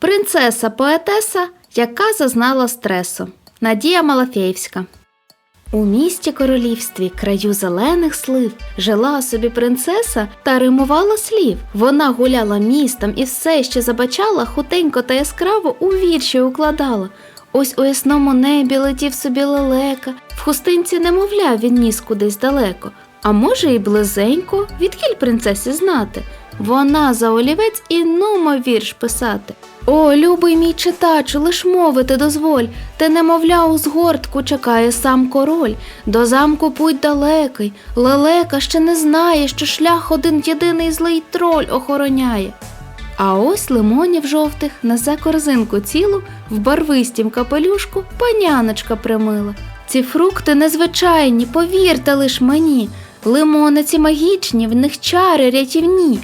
Принцеса поетеса, яка зазнала стресу. Надія Малафєєвська. У місті королівстві, краю зелених слив, жила собі принцеса та римувала слів. Вона гуляла містом і все, що забачала, хутенько та яскраво у вірші укладала. Ось у ясному небі летів собі лелека, в хустинці немовля він ніс кудись далеко. А може, і близенько, відкіль принцесі знати. Вона за олівець і нумо вірш писати. О, любий мій читачу, лиш мовити дозволь, те немовля у згортку чекає сам король. До замку путь далекий, лелека ще не знає, що шлях один єдиний злий троль охороняє. А ось лимонів жовтих несе корзинку цілу, в барвистім капелюшку паняночка примила. Ці фрукти незвичайні, повірте лиш мені, лимони ці магічні, в них чари рятівні.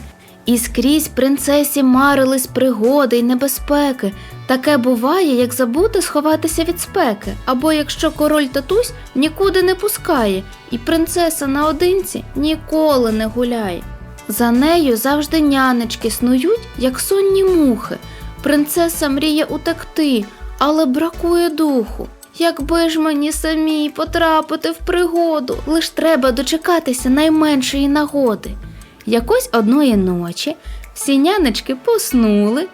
І скрізь принцесі марились пригоди й небезпеки. Таке буває, як забути сховатися від спеки, або якщо король татусь нікуди не пускає, і принцеса наодинці ніколи не гуляє. За нею завжди нянечки снують, як сонні мухи. Принцеса мріє утекти, але бракує духу. Якби ж мені самій потрапити в пригоду, лиш треба дочекатися найменшої нагоди. Якось одної ночі всі нянечки поснули.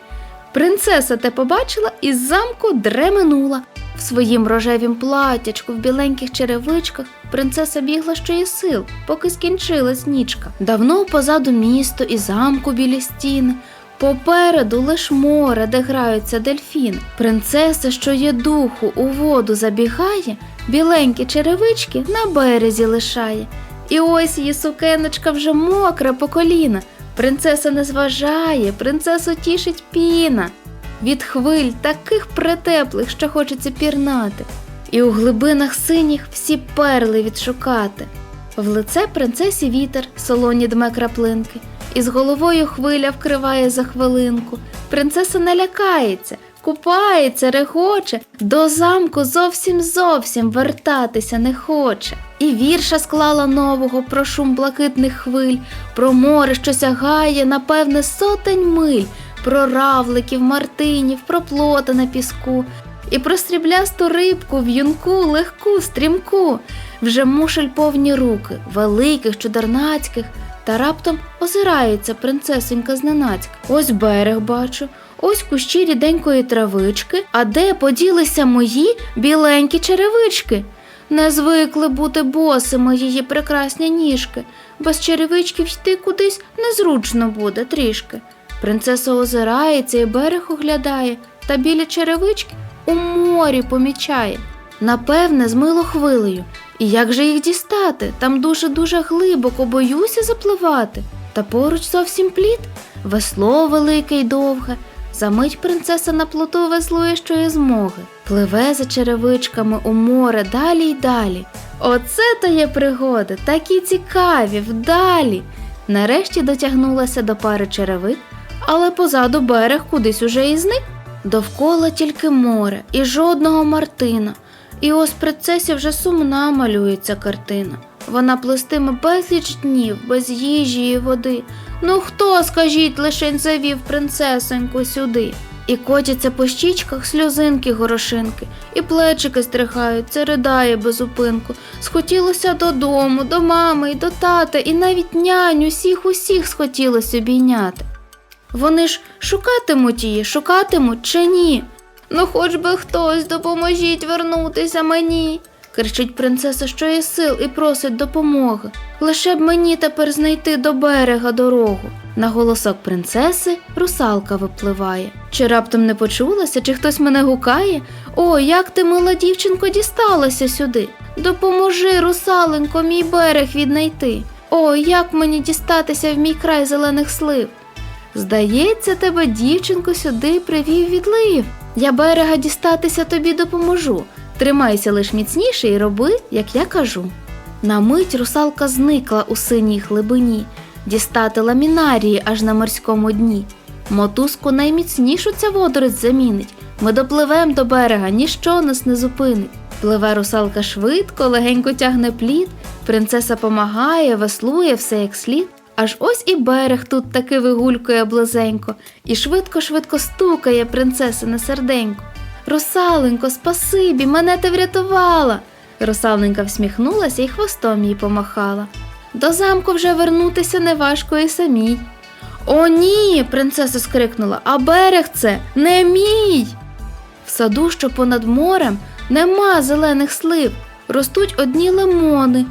Принцеса те побачила і з замку дременула. В своїм рожевім платячку, в біленьких черевичках принцеса бігла що є сил, поки скінчилась нічка. Давно позаду місто і замку біля стіни. Попереду лиш море, де граються дельфіни. Принцеса, що є духу, у воду забігає, біленькі черевички на березі лишає. І ось її сукеночка вже мокра по коліна. Принцеса не зважає, принцесу тішить піна. Від хвиль таких претеплих, що хочеться пірнати. І у глибинах синіх всі перли відшукати. В лице принцесі вітер, солоні дме краплинки, і з головою хвиля вкриває за хвилинку. Принцеса не лякається, купається, регоче, до замку зовсім зовсім вертатися не хоче. І вірша склала нового про шум блакитних хвиль, про море, що сягає, напевне, сотень миль, про равликів, мартинів, про плота на піску, і про сріблясту рибку, в'юнку, легку, стрімку, вже мушель повні руки, великих, чудернацьких, та раптом озирається принцесенька зненацька. Ось берег бачу, ось кущі ріденької травички, а де поділися мої біленькі черевички? Не звикли бути босими її прекрасні ніжки, без черевичків йти кудись незручно буде трішки. Принцеса озирається і берег оглядає, та біля черевички у морі помічає. Напевне, змило хвилею. І як же їх дістати? Там дуже-дуже глибоко боюся запливати. Та поруч зовсім плід, весло велике й довге. Замить принцеса на плоту веслує, що є змоги. Пливе за черевичками у море далі й далі. Оце то є пригоди, такі цікаві, вдалі. Нарешті дотягнулася до пари черевик, але позаду берег кудись уже і зник. Довкола тільки море і жодного Мартина. І ось принцесі вже сумна малюється картина. Вона плестиме безліч днів, без їжі і води. Ну хто, скажіть, лишень завів принцесоньку сюди? І котяться по щічках сльозинки горошинки, і плечики стрихаються, ридає без зупинку. Схотілося додому, до мами й до тата, і навіть няню усіх усіх схотілося обійняти. Вони ж шукатимуть її, шукатимуть чи ні? Ну, хоч би хтось допоможіть вернутися мені. кричить принцеса, що є сил, і просить допомоги. Лише б мені тепер знайти до берега дорогу. На голосок принцеси русалка випливає. Чи раптом не почулася, чи хтось мене гукає? О, як ти, мила дівчинко, дісталася сюди. Допоможи, русаленько, мій берег віднайти. О, як мені дістатися в мій край зелених слив. Здається, тебе, дівчинко, сюди привів відлив. Я берега дістатися тобі допоможу. Тримайся лиш міцніше і роби, як я кажу. На мить русалка зникла у синій глибині, дістати ламінарії аж на морському дні. Мотузку найміцнішу ця водорось замінить. Ми допливем до берега, ніщо нас не зупинить. Пливе русалка швидко, легенько тягне плід, принцеса помагає, веслує все як слід. Аж ось і берег тут таки вигулькує близенько, і швидко-швидко стукає принцесине серденько. Русаленько, спасибі, мене ти врятувала. Русаленька всміхнулася і хвостом їй помахала. До замку вже вернутися неважко і самій. О, ні, принцеса скрикнула, а берег це не мій. В саду, що понад морем, нема зелених слив, ростуть одні лимони.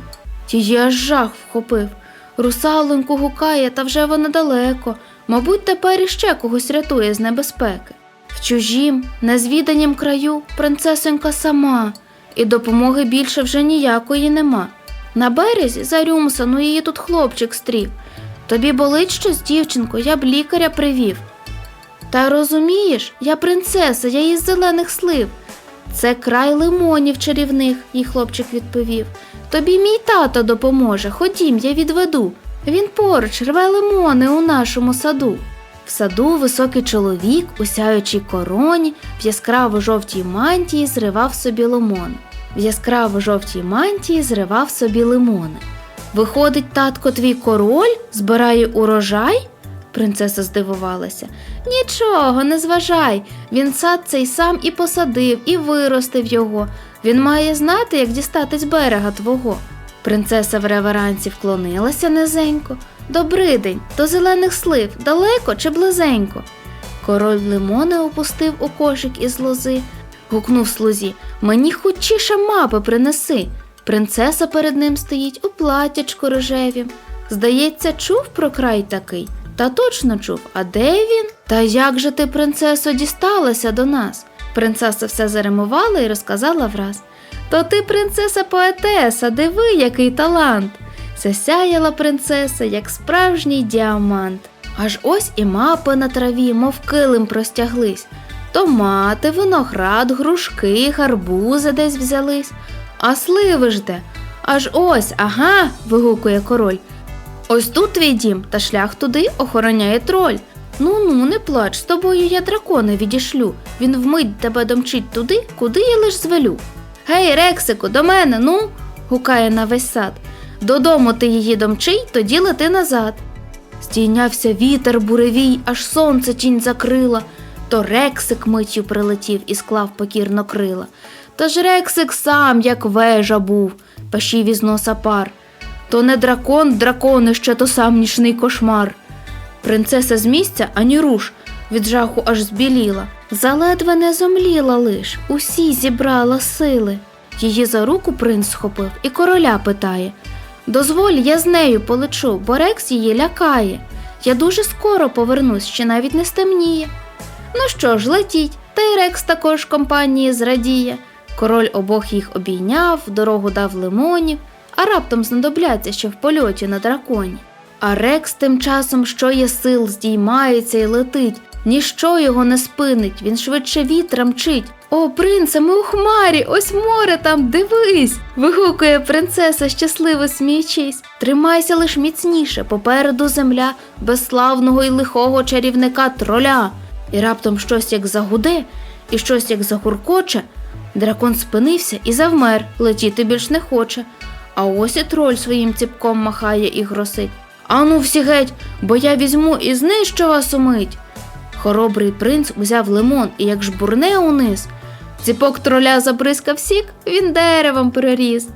Її аж жах вхопив. Русалоньку гукає, та вже вона далеко. Мабуть, тепер іще когось рятує з небезпеки. В чужім, незвіданім краю принцесонька сама, і допомоги більше вже ніякої нема. На березі зарюмсану її тут хлопчик стрів. Тобі болить щось, дівчинко, я б лікаря привів. Та розумієш, я принцеса, я із зелених слив. Це край лимонів чарівних, їй хлопчик відповів. Тобі мій тато допоможе, ходім, я відведу. Він поруч рве лимони у нашому саду. В саду високий чоловік, у сяючій короні, в яскраво жовтій мантії зривав собі лимони. В яскраво жовтій мантії зривав собі лимони. Виходить, татко, твій король збирає урожай? Принцеса здивувалася. Нічого, не зважай. Він сад цей сам і посадив, і виростив його. Він має знати, як дістати з берега твого. Принцеса в реверансі вклонилася низенько. Добрий день, до зелених слив, далеко чи близенько. Король лимони опустив у кошик із лози, гукнув слузі Мені хочіше мапи принеси. Принцеса перед ним стоїть у платячку рожевім. Здається, чув про край такий. Та точно чув, а де він? Та як же ти, принцесо, дісталася до нас? Принцеса все заримувала і розказала враз. То ти, принцеса поетеса, диви, який талант. Засяяла принцеса, як справжній діамант. Аж ось і мапи на траві, мов килим простяглись. Томати, виноград, грушки, гарбузи десь взялись. А сливи ж де? Аж ось, ага. вигукує король. Ось тут твій дім, та шлях туди охороняє троль. Ну ну, не плач, з тобою я дракона відішлю. Він вмить тебе домчить туди, куди я лиш звелю. Гей, Рексику, до мене, ну. гукає на весь сад. Додому ти її домчий, тоді лети назад. Стійнявся вітер буревій, аж сонце тінь закрила, то Рексик миттю прилетів і склав покірно крила. Та ж Рексик сам, як вежа був, пашів із носа пар. То не дракон, драконище, то сам нічний кошмар. Принцеса з місця ані руш, від жаху аж збіліла. Заледве не зомліла лиш, усі зібрала сили. Її за руку принц схопив і короля питає Дозволь, я з нею полечу, бо Рекс її лякає. Я дуже скоро повернусь, ще навіть не стемніє. Ну що ж, летіть, та й Рекс також компанії зрадіє. Король обох їх обійняв, дорогу дав лимонів, а раптом знадобляться, що в польоті на драконі. А Рекс тим часом, що є сил, здіймається і летить, ніщо його не спинить, він швидше вітра мчить. О, принце, ми у хмарі, ось море там, дивись. вигукує принцеса, щасливо сміючись. Тримайся лиш міцніше, попереду земля безславного й лихого чарівника троля. І раптом щось як загуде, і щось як загуркоче. Дракон спинився і завмер, летіти більш не хоче. А ось і троль своїм ціпком махає і гросить. Ану всі геть, бо я візьму і знищу вас умить. Хоробрий принц узяв лимон і як жбурне униз. Ціпок троля забризкав сік, він деревом переріс.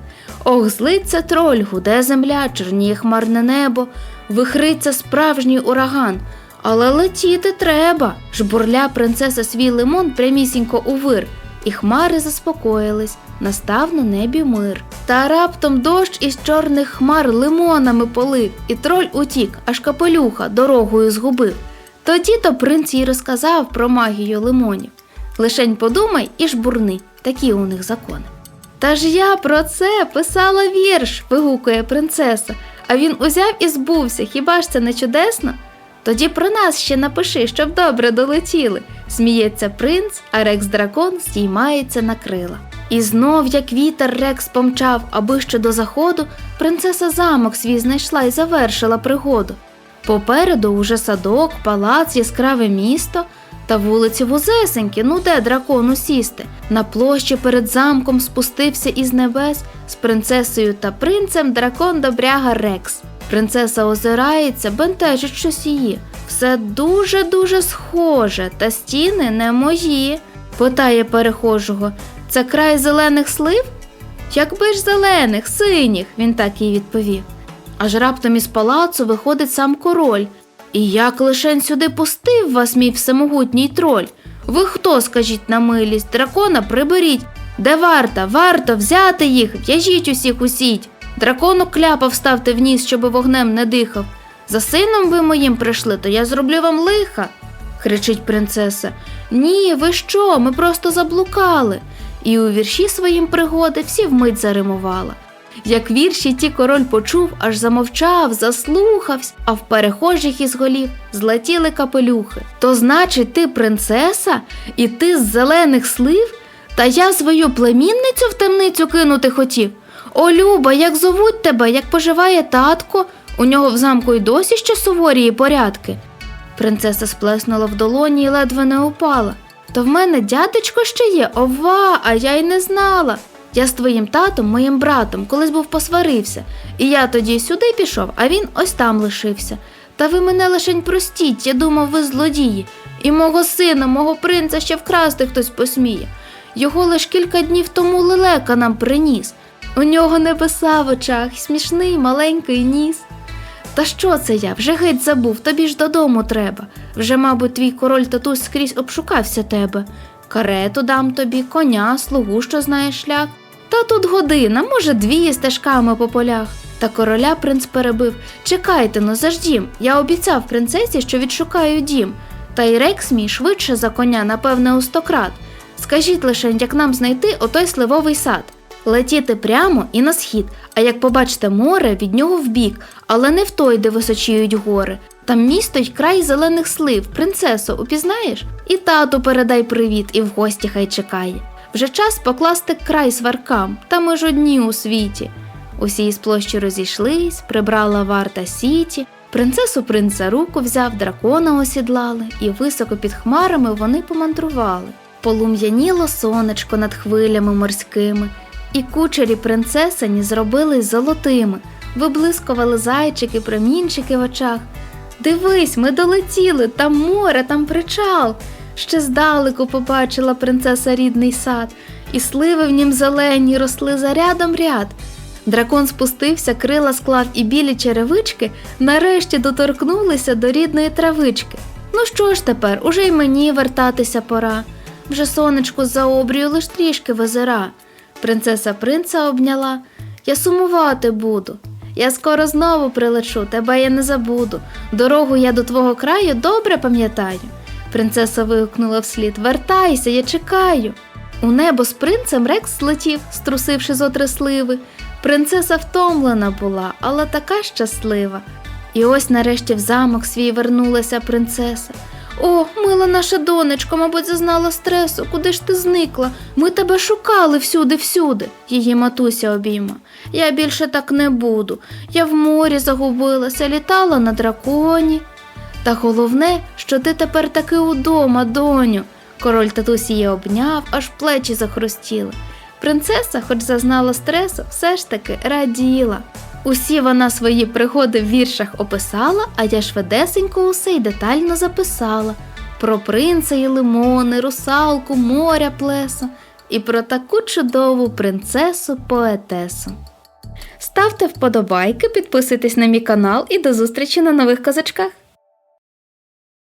Ох, злиться троль, гуде земля, чорніє хмарне небо, вихриться справжній ураган. Але летіти треба. Жбурля принцеса свій лимон прямісінько у вир, і хмари заспокоїлись, настав на небі мир. Та раптом дощ із чорних хмар лимонами полив, і троль утік, аж капелюха дорогою згубив. Тоді то принц їй розказав про магію лимонів. Лишень подумай і жбурни, такі у них закони. Та ж я про це писала вірш, вигукує принцеса, а він узяв і збувся, хіба ж це не чудесно? Тоді про нас ще напиши, щоб добре долетіли. Сміється принц, а Рекс дракон стіймається на крила. І знов, як вітер Рекс помчав, аби ще до заходу, принцеса замок свій знайшла і завершила пригоду. Попереду уже садок, палац, яскраве місто та вулиці вузесенькі, ну де дракону сісти. На площі перед замком спустився із небес з принцесою та принцем дракон добряга Рекс. Принцеса озирається, бентежить щось її. Все дуже-дуже схоже, та стіни не мої. Питає перехожого. Це край зелених слив? Якби ж зелених, синіх, він так їй відповів. Аж раптом із палацу виходить сам король. І як лишень сюди пустив вас, мій всемогутній троль? Ви хто, скажіть на милість, дракона приберіть. Де варта? Варто взяти їх, в'яжіть усіх усіть. Дракону кляпа вставте в ніс, щоби вогнем не дихав. За сином ви моїм прийшли, то я зроблю вам лиха. кричить принцеса. Ні, ви що? Ми просто заблукали. І у вірші своїм пригоди всі вмить заримувала. Як вірші ті король почув, аж замовчав, заслухався, а в перехожих із голів злетіли капелюхи. То значить, ти принцеса, і ти з зелених слив? Та я свою племінницю в темницю кинути хотів. О, Люба, як зовуть тебе, як поживає татко? У нього в замку й досі ще суворії порядки. Принцеса сплеснула в долоні і ледве не упала. То в мене дядечко ще є, ова, а я й не знала. Я з твоїм татом, моїм братом, колись був посварився, і я тоді сюди пішов, а він ось там лишився. Та ви мене лишень простіть, я думав, ви злодії, і мого сина, мого принца ще вкрасти хтось посміє. Його лиш кілька днів тому лелека нам приніс. У нього небеса в очах, смішний маленький ніс. Та що це я? Вже геть забув, тобі ж додому треба. Вже, мабуть, твій король татусь скрізь обшукався тебе. Карету дам тобі, коня, слугу, що знає шлях. Та тут година, може, дві стежками по полях. Та короля принц перебив Чекайте, ну заждім. Я обіцяв принцесі, що відшукаю дім. Та й рекс мій швидше за коня, напевне, у стократ. Скажіть лише, як нам знайти отой сливовий сад. Летіти прямо і на схід, а як побачите море, від нього вбік, але не в той, де височіють гори. Там місто й край зелених слив, принцесо, упізнаєш? І тату передай привіт, і в гості хай чекає. Вже час покласти край сваркам, та ми ж одні у світі. Усі із площі розійшлись, прибрала варта сіті, принцесу принц за руку взяв, дракона осідлали, і високо під хмарами вони помандрували. Полум'яніло сонечко над хвилями морськими, і кучері принцесині зробились золотими, виблискували зайчики, промінчики в очах. Дивись, ми долетіли, там море, там причал. Ще здалеку побачила принцеса рідний сад, і сливи в нім зелені росли за рядом ряд. Дракон спустився, крила склав і білі черевички, нарешті доторкнулися до рідної травички. Ну що ж тепер, уже й мені вертатися пора. Вже сонечко за обрію лиш трішки визира. Принцеса принца обняла. Я сумувати буду. Я скоро знову прилечу, тебе я не забуду. Дорогу я до твого краю добре пам'ятаю. Принцеса вигукнула вслід Вертайся, я чекаю. У небо з принцем Рекс злетів, струсивши з отри сливи. Принцеса втомлена була, але така щаслива. І ось нарешті в замок свій вернулася принцеса. О, мила наша донечко, мабуть, зазнала стресу. Куди ж ти зникла? Ми тебе шукали всюди, всюди, її матуся обійма. Я більше так не буду. Я в морі загубилася, літала на драконі. Та головне, що ти тепер таки удома, доню. Король татусь її обняв, аж плечі захрустіли. Принцеса, хоч зазнала стресу, все ж таки раділа. Усі вона свої пригоди в віршах описала, а я швидесенько усе й детально записала. Про принца і лимони, русалку, моря плесо і про таку чудову принцесу поетесу. Ставте вподобайки, підписуйтесь на мій канал і до зустрічі на нових казачках.